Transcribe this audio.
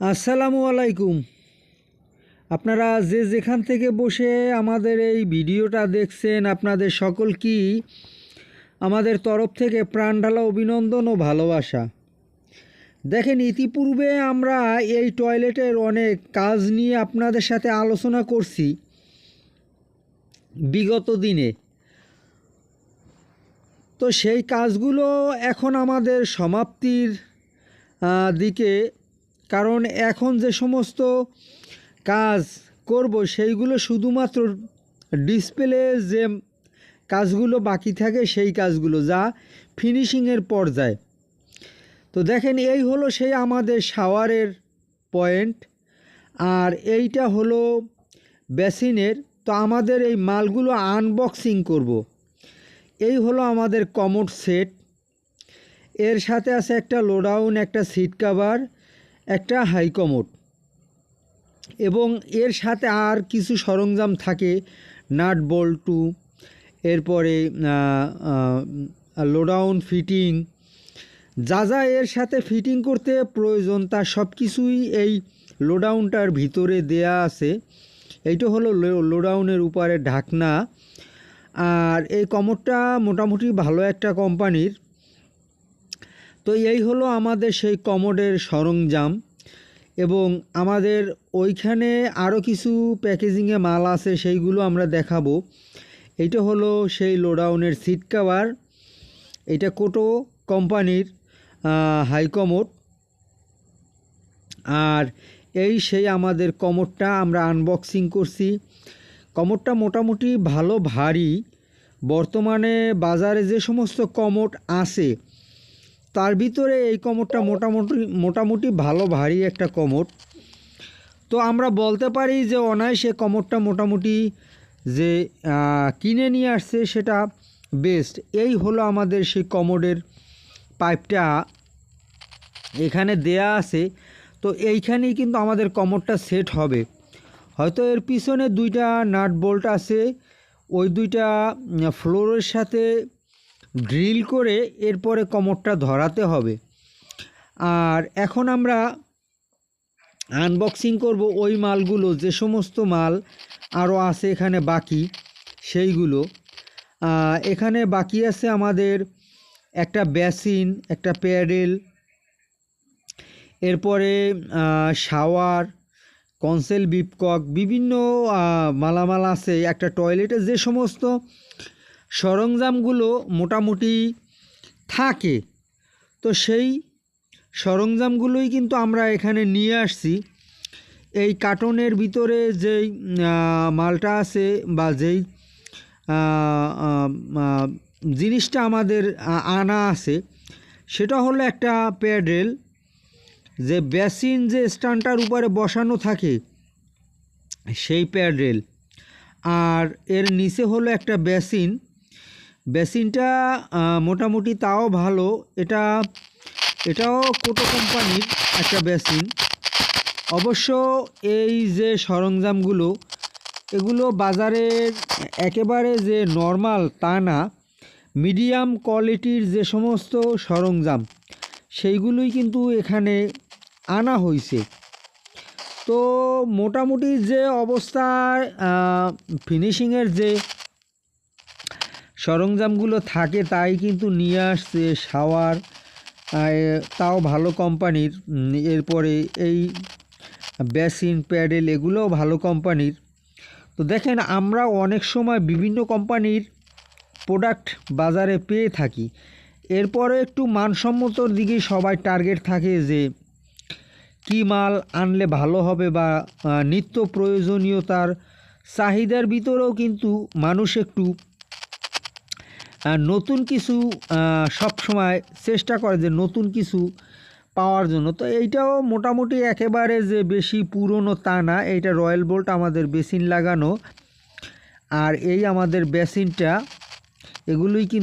আসসালামু আলাইকুম। আপনারা যে যেখান থেকে বসে আমাদের এই ভিডিওটা দেখছেন, আপনাদের সকল কি আমাদের তরফ থেকে প্রাণঢালা অভিনন্দন ও ভালোবাসা। দেখেন, ইতিপূর্বে আমরা এই টয়লেটের অনেক কাজ নিয়ে আপনাদের সাথে আলোচনা করছি বিগত দিনে। তো সেই কাজগুলো এখন আমাদের সমাপ্তির দিকে কারণ এখন যে সমস্ত কাজ করব সেইগুলো শুধুমাত্র ডিসপ্লে যে কাজগুলো বাকি থাকে সেই কাজগুলো, যা ফিনিশিংয়ের পর্যায়ে। তো দেখেন, এই হলো সেই আমাদের শাওয়ারের পয়েন্ট, আর এইটা হলো বেসিনের। তো আমাদের এই মালগুলো আনবক্সিং করব। এই হলো আমাদের কমোড সেট। এর সাথে আছে একটা লোডাউন, একটা সিট কাভার একটা হাই কমোড এবং এর সাথে আর কিছু সরঞ্জাম থাকে, নাট বল্টু এরপরে লোডাউন, ফিটিং। যা যা এর সাথে ফিটিং করতে প্রয়োজন তার সব কিছুই এই লোডাউনটার ভিতরে দেয়া আছে। এইটা হলো লোডাউনের উপরে ঢাকনা। আর এই কমোডটা মোটামুটি ভালো একটা কোম্পানির। তো এই হলো আমাদের সেই কমোডের সরঞ্জাম এবং আমাদের ওইখানে আরও কিছু প্যাকেজিংয়ে মাল আছে, সেইগুলো আমরা দেখাবো। এটা হলো সেই লোডাউনের সিট কাভার। এটা কোটো কোম্পানির হাই কমোড আর এই সেই আমাদের কমোডটা আমরা আনবক্সিং করছি। কমোডটা মোটামুটি ভালো, ভারী। বর্তমানে বাজারে যে সমস্ত কমোড আছে তার ভিতরে এই কোমরটা মোটামুটি মোটামুটি ভালো, ভারী একটা কোমর। তো আমরা বলতে পারি যে অনায়াসে কোমরটা মোটামুটি যে কিনে নিয়ে আসছে সেটা বেস্ট এই হলো আমাদের সেই কমোডের পাইপটা এখানে দেয়া আছে। তো এইখানেই কিন্তু আমাদের কমোডটা সেট হবে। হয়তো এর পিছনে দুইটা নাট বোল্ট আছে, ওই দুইটা ফ্লোরের সাথে ড্রিল করে এরপরে কমরটা ধরাতে হবে। আর এখন আমরা আনবক্সিং করব ওই মালগুলো, যে সমস্ত মাল আরও আছে এখানে বাকি, সেইগুলো। এখানে বাকি আছে আমাদের একটা বেসিন, একটা প্যাডেল, এরপরে শাওয়ার, কনসেল বিপকক, বিভিন্ন মালামাল আছে, একটা টয়লেটে যে সমস্ত সরঞ্জামগুলো মোটামুটি থাকে। তো সেই সরঞ্জামগুলোই কিন্তু আমরা এখানে নিয়ে আসছি। এই কার্টনের ভিতরে যেই মালটা আছে বা যেই জিনিসটা আমাদের আনা আছে, সেটা হলো একটা প্যাডেল যে বেসিন যে স্ট্যান্ডটার উপরে বসানো থাকে, সেই প্যাডেল। আর এর নিচে হলো একটা বেসিন বেসিনটা মোটামুটি তাও ভালো। এটা, এটাও কোটো কোম্পানির একটা বেসিন। অবশ্য এই যে সরঞ্জামগুলো, এগুলো বাজারের একেবারে যে নর্মাল তা না, মিডিয়াম কোয়ালিটির যে সমস্ত সরঞ্জাম, সেইগুলোই কিন্তু এখানে আনা হয়েছে তো মোটামুটি যে অবস্থায় ফিনিশিংয়ের যে সরঞ্জামগুলো থাকে, তাই কিন্তু নিয়ে আসছে শাওয়ার তাও ভালো কোম্পানির। এরপরে এই বেসিন, প্যাডেল, এগুলোও ভালো কোম্পানির। তো দেখেন, আমরা অনেক সময় বিভিন্ন কোম্পানির প্রোডাক্ট বাজারে পেয়ে থাকি। এরপরে একটু মানসম্মতর দিকে সবাই টার্গেট থাকে যে, কী মাল আনলে ভালো হবে বা নিত্য প্রয়োজনীয়তার চাহিদার ভিতরেও কিন্তু মানুষ একটু নতুন কিছু সব সময় চেষ্টা করে যে নতুন কিছু পাওয়ার জন্য। তো এইটাও মোটামুটি একেবারে যে বেশি পুরনো তা না, এইটা রয়্যাল বোল্ট আমাদের বেসিন লাগানো। আর এই আমাদের বেসিনটা, এগুলোই কিন্তু